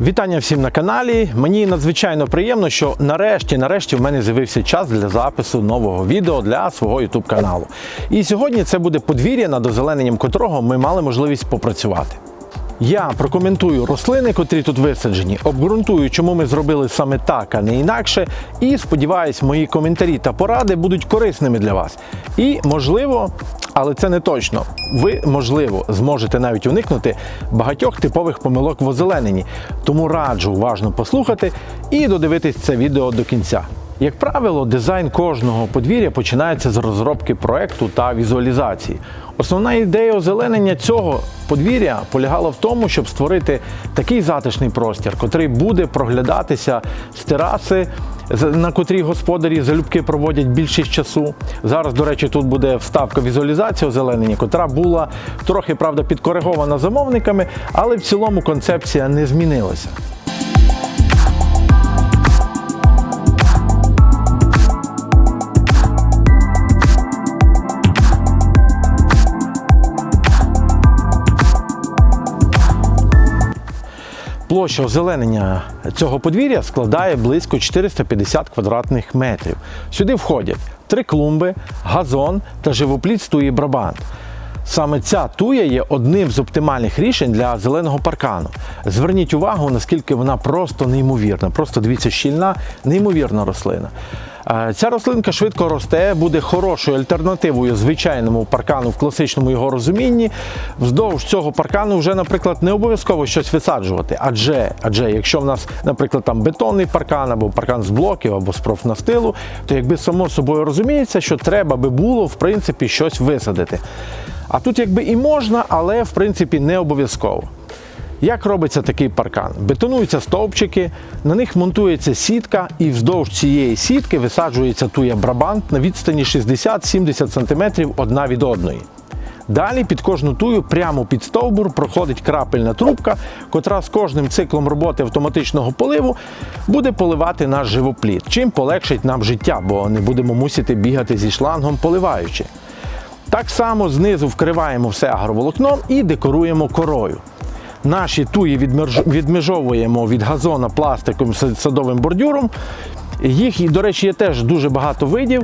Вітання всім на каналі. Мені надзвичайно приємно, що нарешті, нарешті в мене з'явився час для запису нового відео для свого YouTube каналу. І сьогодні це буде подвір'я, над озелененням котрого ми мали можливість попрацювати. Я прокоментую рослини, котрі тут висаджені, обґрунтую, чому ми зробили саме так, а не інакше. І сподіваюсь, мої коментарі та поради будуть корисними для вас. І можливо, але це не точно. Ви, можливо, зможете навіть уникнути багатьох типових помилок в озелененні. Тому раджу уважно послухати і додивитись це відео до кінця. Як правило, дизайн кожного подвір'я починається з розробки проекту та візуалізації. Основна ідея озеленення цього подвір'я полягала в тому, щоб створити такий затишний простір, котрий буде проглядатися з тераси, на котрій господарі залюбки проводять більшість часу. Зараз, до речі, тут буде вставка візуалізації озеленення, котра була трохи правда підкоригована замовниками, але в цілому концепція не змінилася. Площа озеленення цього подвір'я складає близько 450 квадратних метрів. Сюди входять три клумби, газон та живопліт туї Брабант. Саме ця туя є одним з оптимальних рішень для зеленого паркану. Зверніть увагу, наскільки вона просто неймовірна. Просто дивіться, щільна, неймовірна рослина. Ця рослинка швидко росте, буде хорошою альтернативою звичайному паркану в класичному його розумінні. Вздовж цього паркану вже, наприклад, не обов'язково щось висаджувати. Адже, адже якщо в нас, наприклад, там бетонний паркан або паркан з блоків або з профнастилу, то якби само собою розуміється, що треба би було в принципі щось висадити. А тут якби і можна, але в принципі не обов'язково. Як робиться такий паркан? Бетонуються стовпчики, на них монтується сітка, і вздовж цієї сітки висаджується туя брабант на відстані 60-70 см одна від одної. Далі під кожну тую, прямо під стовбур, проходить крапельна трубка, котра з кожним циклом роботи автоматичного поливу буде поливати наш живопліт, чим полегшить нам життя, бо не будемо мусити бігати зі шлангом, поливаючи. Так само знизу вкриваємо все агроволокном і декоруємо корою. Наші туї відмежовуємо від газона пластиком садовим бордюром. Їх, до речі, є теж дуже багато видів.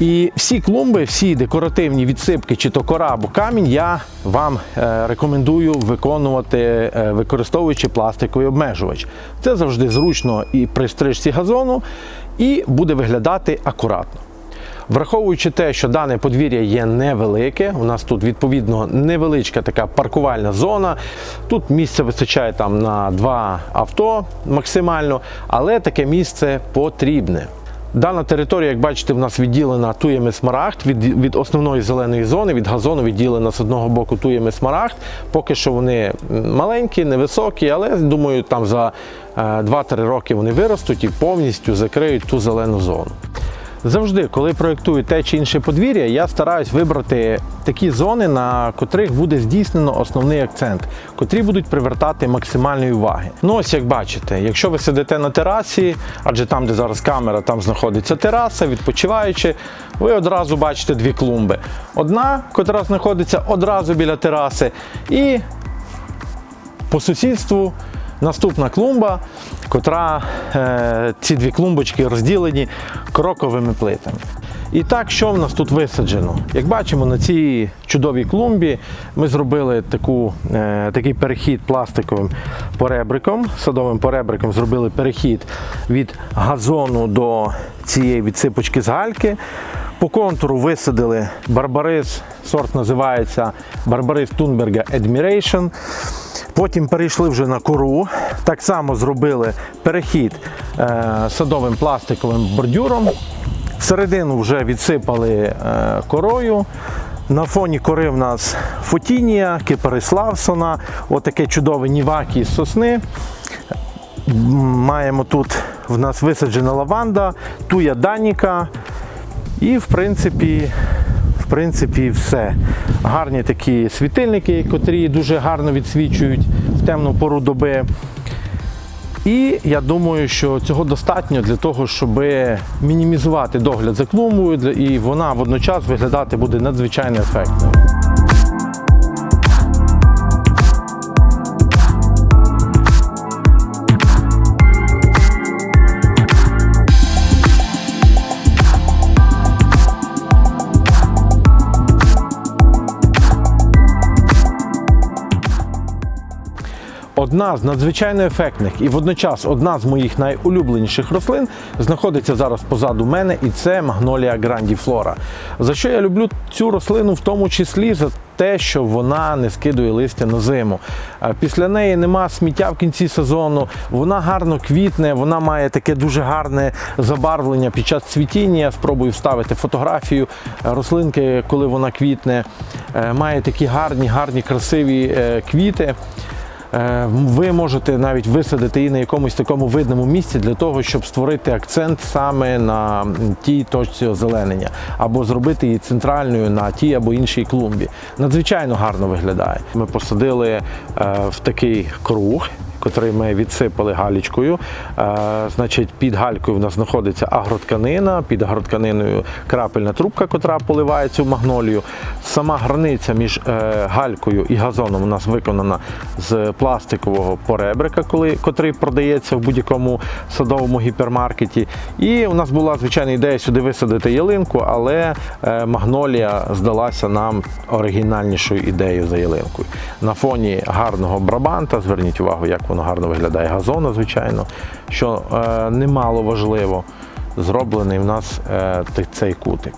І всі клумби, всі декоративні відсипки, чи то кора або камінь, я вам е, рекомендую виконувати, е, використовуючи пластиковий обмежувач. Це завжди зручно і при стрижці газону, і буде виглядати акуратно. Враховуючи те, що дане подвір'я є невелике, у нас тут відповідно невеличка така паркувальна зона. Тут місце вистачає там на два авто максимально, але таке місце потрібне. Дана територія, як бачите, в нас відділена туями смарагд від, від основної зеленої зони, від газону відділена з одного боку туями смарагд. Поки що вони маленькі, невисокі, але думаю, там за е, 2-3 роки вони виростуть і повністю закриють ту зелену зону. Завжди, коли проєктую те чи інше подвір'я, я стараюсь вибрати такі зони, на котрих буде здійснено основний акцент, котрі будуть привертати максимальної уваги. Ну ось як бачите, якщо ви сидите на терасі, адже там, де зараз камера, там знаходиться тераса, відпочиваючи, ви одразу бачите дві клумби. Одна, котра знаходиться одразу біля тераси, і по сусідству наступна клумба, котра е, ці дві клумбочки розділені кроковими плитами. І так, що в нас тут висаджено? Як бачимо, на цій чудовій клумбі ми зробили таку, е, такий перехід пластиковим поребриком, садовим поребриком зробили перехід від газону до цієї відсипочки з гальки. По контуру висадили барбарис, сорт називається Барбарис Тунберга Admiration. Потім перейшли вже на кору. Так само зробили перехід е, садовим пластиковим бордюром. Всередину вже відсипали е, корою. На фоні кори в нас фотінія, кипарис Лавсона, отаке чудове нівакі з сосни. Маємо тут в нас висаджена лаванда, туя даніка. І в принципі, принципі, все. Гарні такі світильники, котрі дуже гарно відсвічують в темну пору доби. І я думаю, що цього достатньо для того, щоб мінімізувати догляд за клумбою, і вона водночас виглядати буде надзвичайно ефектною. Одна з надзвичайно ефектних і водночас одна з моїх найулюбленіших рослин знаходиться зараз позаду мене, і це магнолія грандіфлора. За що я люблю цю рослину, в тому числі за те, що вона не скидує листя на зиму. Після неї нема сміття в кінці сезону, вона гарно квітне, вона має таке дуже гарне забарвлення під час цвітіння. Я спробую вставити фотографію рослинки, коли вона квітне. Е, Має такі гарні, гарні, красиві е, квіти. Е, Ви можете навіть висадити її на якомусь такому видному місці для того, щоб створити акцент саме на тій точці озеленення, або зробити її центральною на тій або іншій клумбі. Надзвичайно гарно виглядає. Ми посадили е, в такий круг. Котрий ми відсипали галічкою. Е, значить, під галькою в нас знаходиться агротканина, під агротканиною крапельна трубка, котра поливає цю магнолію. Сама границя між е, галькою і газоном у нас виконана з пластикового поребрика, коли, котрий продається в будь-якому садовому гіпермаркеті. І у нас була звичайна ідея сюди висадити ялинку, але е, магнолія здалася нам оригінальнішою ідеєю за ялинкою. На фоні гарного брабанта, зверніть увагу, як воно гарно виглядає газону, звичайно, що е, немало важливо, зроблений в нас е, цей кутик.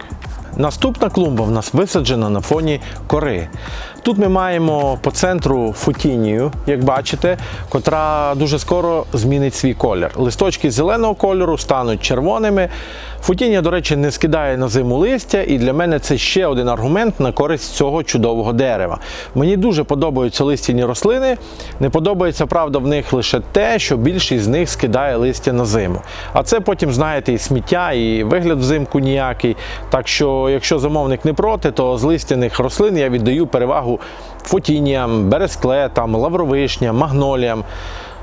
Наступна клумба в нас висаджена на фоні кори. Тут ми маємо по центру футінію, як бачите, котра дуже скоро змінить свій колір. Листочки зеленого кольору стануть червоними. Футінія, до речі, не скидає на зиму листя, і для мене це ще один аргумент на користь цього чудового дерева. Мені дуже подобаються листяні рослини. Не подобається, правда, в них лише те, що більшість з них скидає листя на зиму. А це потім, знаєте, і сміття, і вигляд взимку ніякий. Так що, якщо замовник не проти, то з листяних рослин я віддаю перевагу фотініям, бересклетам, лавровишням, магноліям.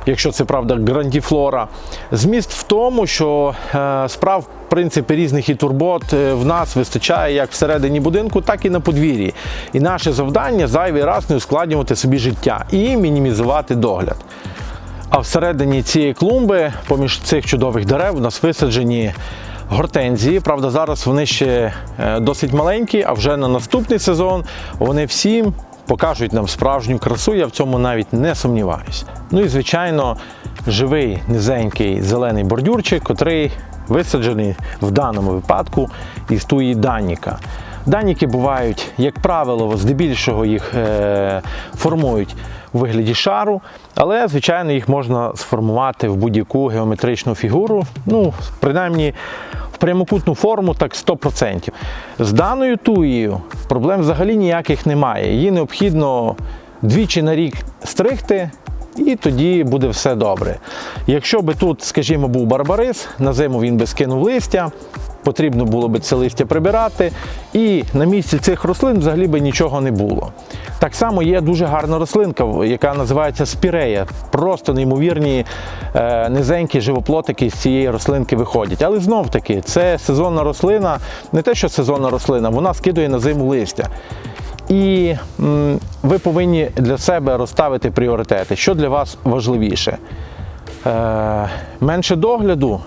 Якщо це правда грандіфлора, зміст в тому, що е, справ в різних і турбот е, в нас вистачає як всередині будинку, так і на подвір'ї. І наше завдання зайвий раз не ускладнювати собі життя і мінімізувати догляд. А всередині цієї клумби, поміж цих чудових дерев, у нас висаджені гортензії. Правда, зараз вони ще е, досить маленькі, а вже на наступний сезон вони всім покажуть нам справжню красу. Я в цьому навіть не сумніваюся. Ну і звичайно, живий низенький зелений бордюрчик, котрий висаджений в даному випадку із туї Даніка. Даніки бувають, як правило, здебільшого їх е, формують у вигляді шару, але, звичайно, їх можна сформувати в будь-яку геометричну фігуру. Ну, принаймні, в прямокутну форму так 100%. З даною туєю проблем взагалі ніяких немає. Її необхідно двічі на рік стригти. І тоді буде все добре. Якщо би тут, скажімо, був барбарис, на зиму він би скинув листя, потрібно було би це листя прибирати, і на місці цих рослин взагалі би нічого не було. Так само є дуже гарна рослинка, яка називається спірея. Просто неймовірні е, низенькі живоплотики з цієї рослинки виходять. Але знов таки, це сезонна рослина, не те, що сезонна рослина, вона скидує на зиму листя. І ви повинні для себе розставити пріоритети, що для вас важливіше. Е, менше догляду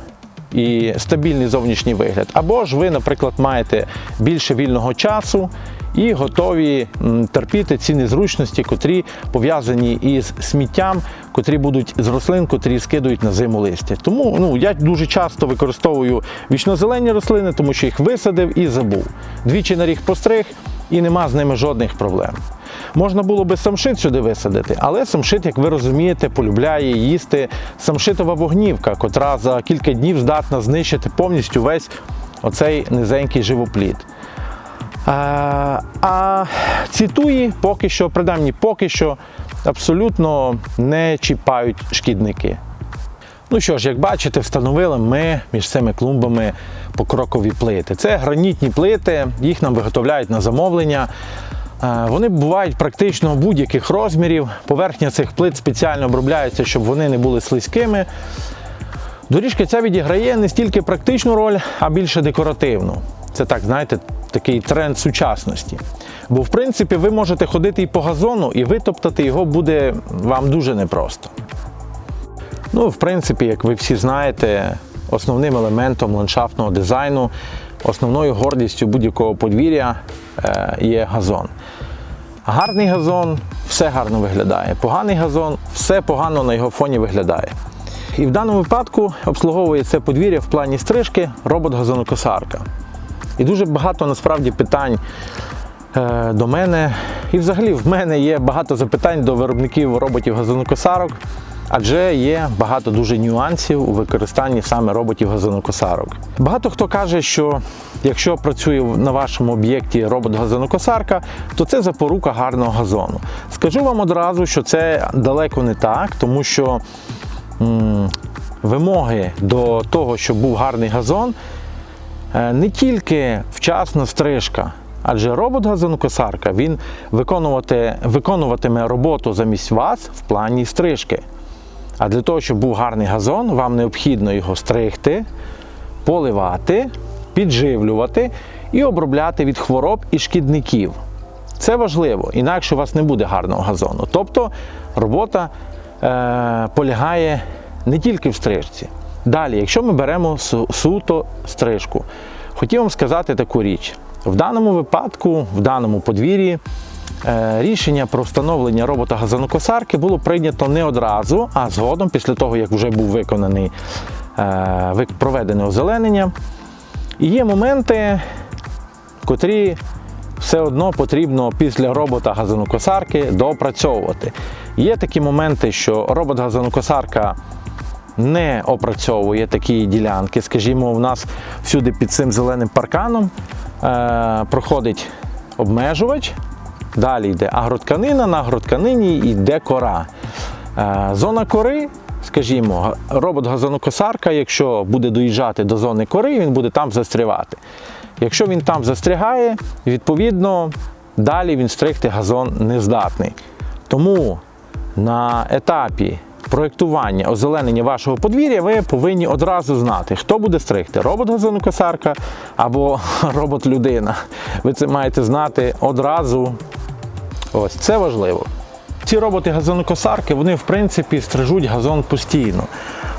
і стабільний зовнішній вигляд. Або ж ви, наприклад, маєте більше вільного часу і готові терпіти ці незручності, котрі пов'язані із сміттям, котрі будуть з рослин, котрі скидують на зиму листя. Тому ну, я дуже часто використовую вічнозелені рослини, тому що їх висадив і забув. Двічі на рік постриг і нема з ними жодних проблем. Можна було би самшит сюди висадити, але самшит, як ви розумієте, полюбляє їсти самшитова вогнівка, котра за кілька днів здатна знищити повністю весь оцей низенький живоплід. А, а ці туї поки що, принаймні поки що, абсолютно не чіпають шкідники. Ну що ж, як бачите, встановили ми між цими клумбами покрокові плити. Це гранітні плити, їх нам виготовляють на замовлення. Вони бувають практично будь-яких розмірів. Поверхня цих плит спеціально обробляється, щоб вони не були слизькими. Доріжка ця відіграє не стільки практичну роль, а більше декоративну. Це так, знаєте, такий тренд сучасності. Бо, в принципі, ви можете ходити і по газону, і витоптати його буде вам дуже непросто. Ну, в принципі, як ви всі знаєте, основним елементом ландшафтного дизайну, основною гордістю будь-якого подвір'я е, є газон. Гарний газон все гарно виглядає. Поганий газон, все погано на його фоні виглядає. І в даному випадку обслуговує це подвір'я в плані стрижки робот-газонокосарка. І дуже багато насправді питань е, до мене. І взагалі в мене є багато запитань до виробників роботів газонокосарок, адже є багато дуже нюансів у використанні саме роботів газонокосарок. Багато хто каже, що якщо працює на вашому об'єкті робот-газонокосарка, то це запорука гарного газону. Скажу вам одразу, що це далеко не так, тому що м, вимоги до того, щоб був гарний газон, Е, не тільки вчасна стрижка, адже робот-газонокосарка він виконувати, виконуватиме роботу замість вас в плані стрижки. А для того, щоб був гарний газон, вам необхідно його стригти, поливати, підживлювати і обробляти від хвороб і шкідників. Це важливо, інакше у вас не буде гарного газону. Тобто робота е, полягає не тільки в стрижці. Далі, якщо ми беремо су- суто стрижку, хотів вам сказати таку річ. В даному випадку, в даному подвір'ї, рішення про встановлення робота газонокосарки було прийнято не одразу, а згодом, після того, як вже був виконаний е, проведене озеленення. І є моменти, котрі все одно потрібно після робота газонокосарки доопрацьовувати. Є такі моменти, що робот-газонокосарка не опрацьовує такі ділянки. Скажімо, у нас всюди під цим зеленим парканом е, проходить обмежувач, далі йде агротканина, на агротканині йде кора. Е, зона кори, скажімо, робот-газонокосарка, якщо буде доїжджати до зони кори, він буде там застрягати. Якщо він там застрягає, відповідно, далі він стригти газон не здатний. Тому на етапі проєктування озеленення вашого подвір'я ви повинні одразу знати, хто буде стригти робот-газонокосарка або робот-людина. Ви це маєте знати одразу. Ось це важливо. Ці роботи-газонокосарки, вони в принципі стрижуть газон постійно.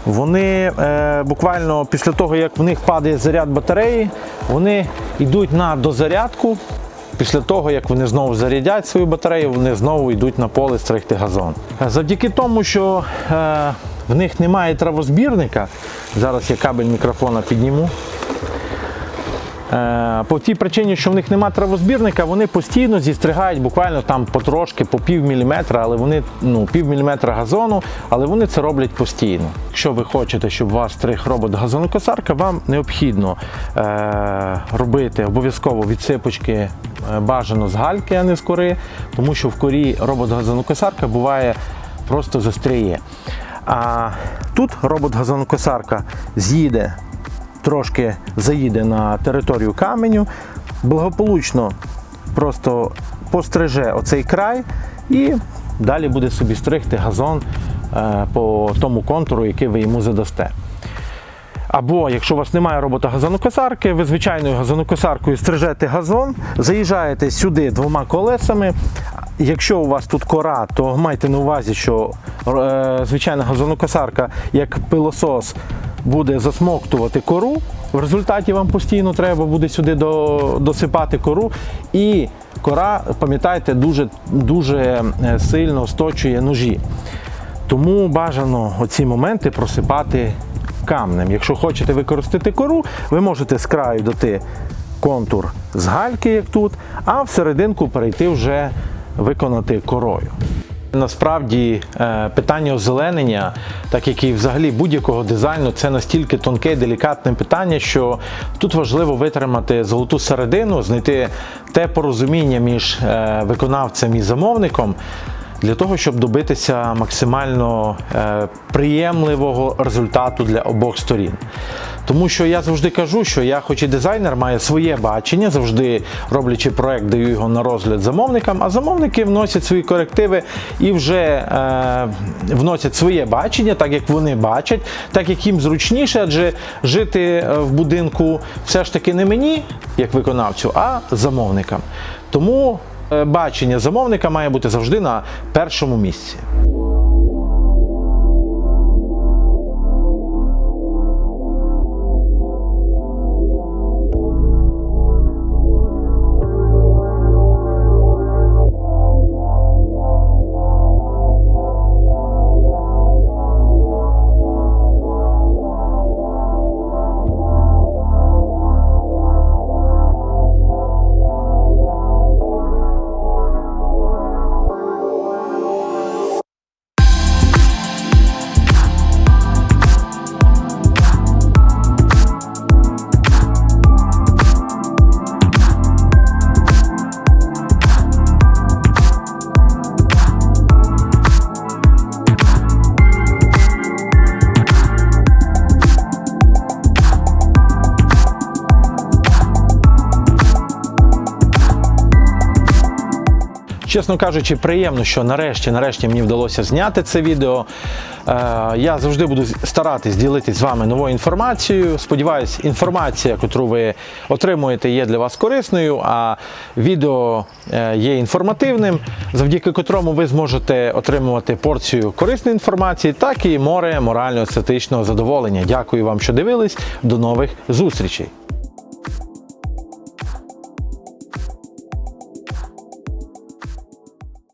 Вони е, буквально після того, як в них падає заряд батареї, вони йдуть на дозарядку. Після того, як вони знову зарядять свою батарею, вони знову йдуть на поле стригти газон. Е, Завдяки тому, що е, в них немає травозбірника, зараз я кабель мікрофона підніму. Е, По тій причині, що в них немає травозбірника, вони постійно зістригають буквально там потрошки, по пів міліметра, але вони ну, пів міліметра газону, але вони це роблять постійно. Якщо ви хочете, щоб у вас стриг робот газонокосарка, вам необхідно е, робити обов'язково відсипочки е, бажано з гальки, а не з кори, тому що в корі робот газонокосарка буває просто застряє. А тут робот-газонокосарка з'їде трошки заїде на територію каменю, благополучно просто постриже оцей край і далі буде собі стригти газон е, по тому контуру, який ви йому задасте. Або якщо у вас немає робота газонокосарки, ви звичайною газонокосаркою стрижете газон, заїжджаєте сюди двома колесами. Якщо у вас тут кора, то майте на увазі, що е, звичайна газонокосарка, як пилосос, буде засмоктувати кору. В результаті вам постійно треба буде сюди до, досипати кору. І кора, пам'ятайте, дуже, дуже е, сильно сточує ножі. Тому бажано оці моменти просипати камнем. Якщо хочете використати кору, ви можете з краю дати контур з гальки, як тут, а всерединку перейти вже виконати корою. Насправді е, питання озеленення, так як і взагалі будь-якого дизайну, це настільки тонке і делікатне питання, що тут важливо витримати золоту середину, знайти те порозуміння між е, виконавцем і замовником для того, щоб добитися максимально е, приємливого результату для обох сторін. Тому що я завжди кажу, що я, хоч і дизайнер, маю своє бачення, завжди роблячи проект, даю його на розгляд замовникам, а замовники вносять свої корективи і вже е, вносять своє бачення, так як вони бачать, так як їм зручніше, адже жити е, в будинку все ж таки не мені, як виконавцю, а замовникам. Тому бачення замовника має бути завжди на першому місці. Чесно кажучи, приємно, що нарешті, нарешті мені вдалося зняти це відео. Е, Я завжди буду старатись ділитися з вами новою інформацією. Сподіваюсь, інформація, яку ви отримуєте, є для вас корисною, а відео е, є інформативним, завдяки котрому ви зможете отримувати порцію корисної інформації, так і море морально-естетичного задоволення. Дякую вам, що дивились. До нових зустрічей.